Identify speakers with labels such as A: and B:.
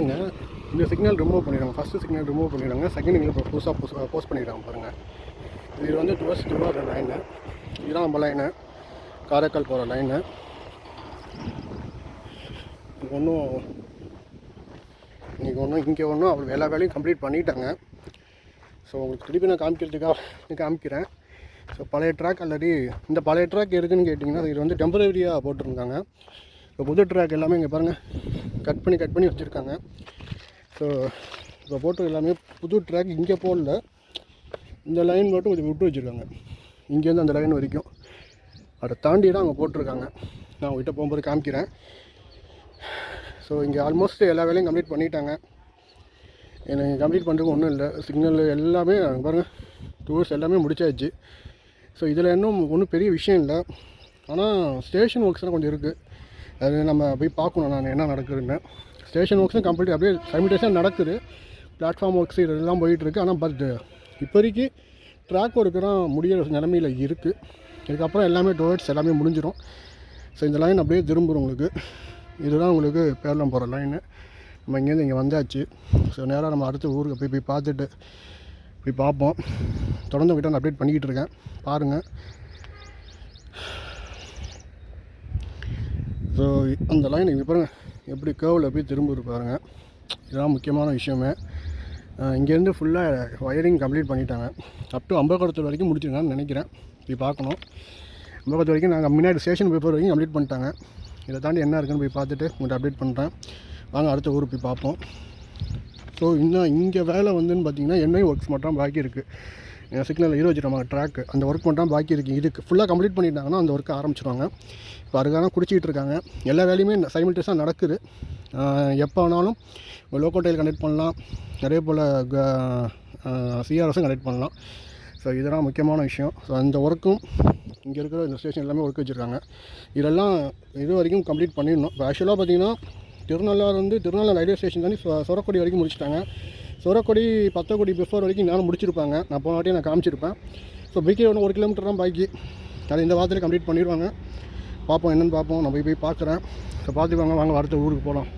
A: பாருங்கள் இந்த signal remove பண்ணிடுறாங்க. ஃபஸ்ட்டு சிக்னல் ரிமூவ் பண்ணிடுறாங்க. செகண்ட் சிக்னல் இப்போ புதுசாக புதுசாக போஸ்ட் பண்ணிடுறாங்க பாருங்கள் இது வந்து டுவர்ஸ் திருவாரூர் லைனு இதுதான் நம்ம லைனு காரைக்கால் போகிற லைனு ஒன்றும் இன்றைக்கி ஒன்றும் இங்கே ஒன்றும் அவர் எல்லா வேலையும் கம்ப்ளீட் பண்ணிட்டாங்க. ஸோ உங்களுக்கு திருப்பி நான் காமிக்கிறதுக்காக காமிக்கிறேன். ஸோ பழைய ட்ராக் ஆல்ரெடி இந்த பழைய ட்ராக் எதுக்குன்னு கேட்டிங்கன்னா இது வந்து டெம்பரரியாக போட்டிருந்தாங்க. இப்போ புது ட்ராக் எல்லாமே இங்கே பாருங்கள் கட் பண்ணி கட் பண்ணி வச்சுருக்காங்க. ஸோ இப்போ போட்டு எல்லாமே புது ட்ராக் இங்கே போடல. இந்த லைன் மட்டும் கொஞ்சம் விட்டு வச்சுருக்காங்க. இங்கேருந்து அந்த லைன் வரைக்கும். அதை தாண்டி தான் அவங்க போட்டிருக்காங்க. நான் உங்ககிட்ட போகும்போது காமிக்கிறேன். ஸோ இங்கே ஆல்மோஸ்ட் எல்லா வேலையும் கம்ப்ளீட் பண்ணிட்டாங்க. எனக்கு கம்ப்ளீட் பண்ணுறதுக்கு ஒன்றும் இல்லை. சிக்னல் எல்லாமே பாருங்கள் டூர்ஸ் எல்லாமே முடிச்சாச்சு. ஸோ இதில் இன்னும் ஒன்றும் பெரிய விஷயம் இல்லை. ஆனால் ஸ்டேஷன் ஒர்க்ஸ்லாம் கொஞ்சம் இருக்குது அது நம்ம போய் பார்க்கணும் நான் என்ன நடக்குதுன்னு. ஸ்டேஷன் ஒர்க்ஸும் கம்ப்ளீட் அப்படியே சைமிட்டேஷன் நடக்குது. பிளாட்ஃபார்ம் ஒர்க்ஸ் இதெல்லாம் போயிட்டுருக்கு. ஆனால் பட் இப்போதைக்கு ட்ராக் ஒர்க்கெல்லாம் முடியிற நிலமையில் இருக்குது இதுக்கப்புறம் எல்லாமே டோர்ட்ஸ் எல்லாமே முடிஞ்சிடும் ஸோ இந்த லைன் அப்படியே திரும்புகிறோம் உங்களுக்கு. இதுதான் உங்களுக்கு பேரளம் போகிற லைனு நம்ம இங்கேருந்து இங்கே வந்தாச்சு. ஸோ நேராக நம்ம அடுத்த ஊருக்கு போய் போய் பார்த்துட்டு போய் பார்ப்போம். தொடர்ந்து உங்ககிட்ட நான் அப்டேட் பண்ணிக்கிட்டு இருக்கேன். பாருங்கள் ஸோ அந்த லைன் இங்கே பாருங்கள் எப்படி கேர்வில் போய் திரும்புது பாருங்கள் இதுதான் முக்கியமான விஷயமே. இங்கேருந்து ஃபுல்லாக ஒயரிங் கம்ப்ளீட் பண்ணிட்டாங்க. அப் டு அம்பலக்குளத்தூர் வரைக்கும் முடிச்சிருக்கான்னு நினைக்கிறேன். போய் பார்க்கணும். அம்பலக்குளத்து வரைக்கும் நாங்கள் முன்னாடி ஸ்டேஷன் பேப்பர் வரைக்கும் கம்ப்ளீட் பண்ணிட்டாங்க. இதை தாண்டி என்ன இருக்குன்னு போய் பார்த்துட்டு உங்கள்கிட்ட அப்டேட் பண்ணுறேன் வாங்க அடுத்த ஊருக்கு போய் பார்ப்போம். ஸோ இன்னும் இங்கே வேலை வந்துன்னு பார்த்தீங்கன்னா என்ஐ ஒர்க்ஸ் மட்டும் பாக்கி இருக்குது சிக்னல் ஹீரோ வச்சுருவாங்க ட்ராக்கு அந்த ஒர்க் மட்டும் பாக்கி இருக்குது இதுக்கு ஃபுல்லாக கம்ப்ளீட் பண்ணிட்டாங்கன்னா அந்த ஒர்க்கை ஆரம்பிச்சிருவாங்க. இப்போ அதுக்காக குடிச்சிக்கிட்டு இருக்காங்க. எல்லா வேலையுமே சைமில்டேஸாக நடக்குது. எப்போ வேணாலும் லோக்கல் டைல் கனெக்ட் பண்ணலாம். அதே போல் சிஆர்எஸும் கனெக்ட் பண்ணலாம். ஸோ இதெல்லாம் முக்கியமான விஷயம். ஸோ அந்த ஒர்க்கும் இங்கே இருக்கிற இந்த ஸ்டேஷன் எல்லாமே ஒர்க் வச்சுருக்காங்க. இதெல்லாம் இது வரைக்கும் கம்ப்ளீட் பண்ணிடணும். இப்போ ஆக்சுவலாக பார்த்தீங்கன்னா திருநள்ளாறு வந்து திருநள்ளாறு ரயில்வே ஸ்டேஷன் தாண்டி சொ- சொரக்குடி வரைக்கும் முடிச்சிட்டாங்க. சுரக்கொடி பத்தக்கொடி பிஃபோர் வரைக்கும் நானும் முடிச்சிருப்பாங்க. நான் போன வாட்டியும் நான் காமிச்சிருப்பேன். ஸோ பிகே ஒன்று ஒரு கிலோமீட்டர் தான் பைக்கு அது இந்த வாரத்தில் கம்ப்ளீட் பண்ணிடுவாங்க. பார்ப்போம் என்னென்னு பார்ப்போம். நான் போய் போய் பார்க்குறேன். ஸோ பார்த்துக்கோங்க வாங்க அடுத்த ஊருக்கு போகலாம்